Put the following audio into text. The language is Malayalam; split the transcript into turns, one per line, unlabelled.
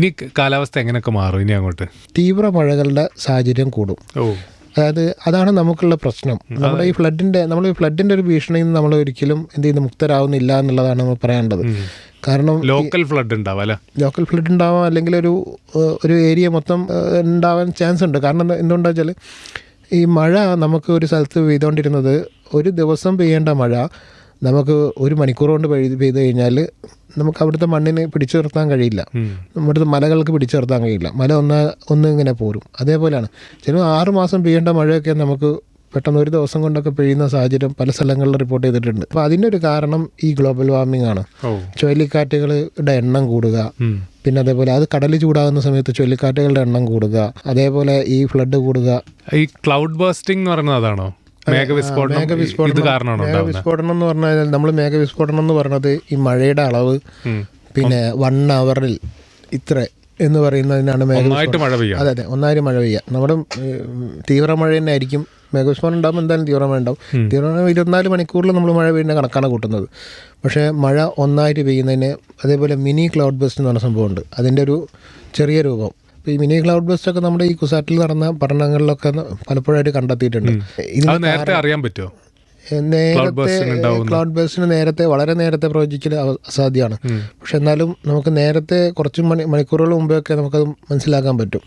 ഇനി കാലാവസ്ഥ എങ്ങനെയൊക്കെ മാറും? ഇനി അങ്ങോട്ട്?
തീവ്ര മഴകളുടെ സാഹചര്യം കൂടും.
ഓ.
അതായത് അതാണ് നമുക്കുള്ള പ്രശ്നം. നമ്മുടെ ഈ ഫ്ലഡിന്റെ നമ്മൾ ഈ ഫ്ലഡിന്റെ ഒരു ഭീഷണിയിൽ നിന്ന് നമ്മൾ ഒരിക്കലും എന്ത് ചെയ്യുന്നു? മുക്തരാകുന്നില്ല എന്നുള്ളതാണ് നമ്മൾ പറയേണ്ടത്. കാരണം
ലോക്കൽ ഫ്ലഡ് ഉണ്ടാവും
ലോക്കൽ ഫ്ലഡ് ഉണ്ടാവാം അല്ലെങ്കിൽ ഒരു ഒരു ഏരിയ മൊത്തം ഉണ്ടാവാൻ ചാൻസ് ഉണ്ട്. കാരണം എന്താ- എന്തുകൊണ്ടാ വെച്ചാൽ ഈ മഴ നമുക്ക് ഒരു സ്ഥലത്ത് പെയ്തുകൊണ്ടിരുന്നത് ഒരു ദിവസം പെയ്യേണ്ട മഴ നമുക്ക് ഒരു മണിക്കൂർ കൊണ്ട് പെയ്ത് പെയ്ത് കഴിഞ്ഞാൽ നമുക്ക് അവിടുത്തെ മണ്ണിന് പിടിച്ചു നിർത്താൻ കഴിയില്ല. നമ്മുടെ മലകൾക്ക് പിടിച്ചു നിർത്താൻ കഴിയില്ല. മല ഒന്ന് ഒന്ന് ഇങ്ങനെ പോരും. അതേപോലെയാണ്. ചിലപ്പോൾ ആറ് മാസം പെയ്യേണ്ട മഴയൊക്കെ നമുക്ക് പെട്ടെന്ന് ഒരു ദിവസം കൊണ്ടൊക്കെ പെയ്യുന്ന സാഹചര്യം പല സ്ഥലങ്ങളിൽ റിപ്പോർട്ട് ചെയ്തിട്ടുണ്ട്. അപ്പോൾ അതിന്റെ ഒരു കാരണം ഈ ഗ്ലോബൽ വാർമിംഗ് ആണ്. ചുഴലിക്കാറ്റുകളുടെ എണ്ണം കൂടുക. പിന്നെ അതേപോലെ അത് കടൽ ചൂടാകുന്ന സമയത്ത് ചുഴലിക്കാറ്റുകളുടെ എണ്ണം കൂടുക. അതേപോലെ ഈ ഫ്ലഡ് കൂടുക.
ഈ ക്ലൗഡ് ബേസ്റ്റിംഗ് എന്ന് പറയുന്നത് അതാണോ? മേഘവിസ്ഫോടനം
എന്ന് പറഞ്ഞാൽ നമ്മൾ മേഘവിസ്ഫോടനം എന്ന് പറഞ്ഞത് ഈ മഴയുടെ അളവ് പിന്നെ വൺ അവറിൽ ഇത്ര എന്ന് പറയുന്നതിനാണ്
മഴ
അതെ അതെ ഒന്നായിരം മഴ പെയ്യുക നമ്മുടെ തീവ്ര മഴ തന്നെ ആയിരിക്കും. മേഘവിസ്ഫോടനം ഉണ്ടാകുമ്പോൾ എന്തായാലും തീവ്ര മഴ ഉണ്ടാവും. തീവ്ര മഴ ഇരുപത്തിനാല് മണിക്കൂറിൽ നമ്മൾ മഴ പെയ്യുന്ന കണക്കാണ് കൂട്ടുന്നത്. പക്ഷേ മഴ ഒന്നായിട്ട് പെയ്യുന്നതിന് അതേപോലെ മിനി ക്ലൗഡ് ബസ്റ്റ് എന്ന് പറഞ്ഞ സംഭവമുണ്ട്. അതിന്റെ ഒരു ചെറിയ രൂപം. അപ്പോൾ ഈ മിനി ക്ലൗഡ് ബസ്റ്റ് ഒക്കെ നമ്മുടെ ഈ കുസാറ്റിൽ നടന്ന പഠനങ്ങളിലൊക്കെ പലപ്പോഴായിട്ട് കണ്ടെത്തിയിട്ടുണ്ട്.
നേരത്തെ അറിയാൻ പറ്റുമോ
നേരത്തെ. ക്ലൗഡ് ബസ്റ്റിന് നേരത്തെ വളരെ നേരത്തെ പ്രവചിക്കൽ അസാധ്യമാണ്. പക്ഷെ എന്നാലും നമുക്ക് നേരത്തെ കുറച്ച് മണി മണിക്കൂറുകൾ മുമ്പേ ഒക്കെ നമുക്കത് മനസ്സിലാക്കാൻ പറ്റും.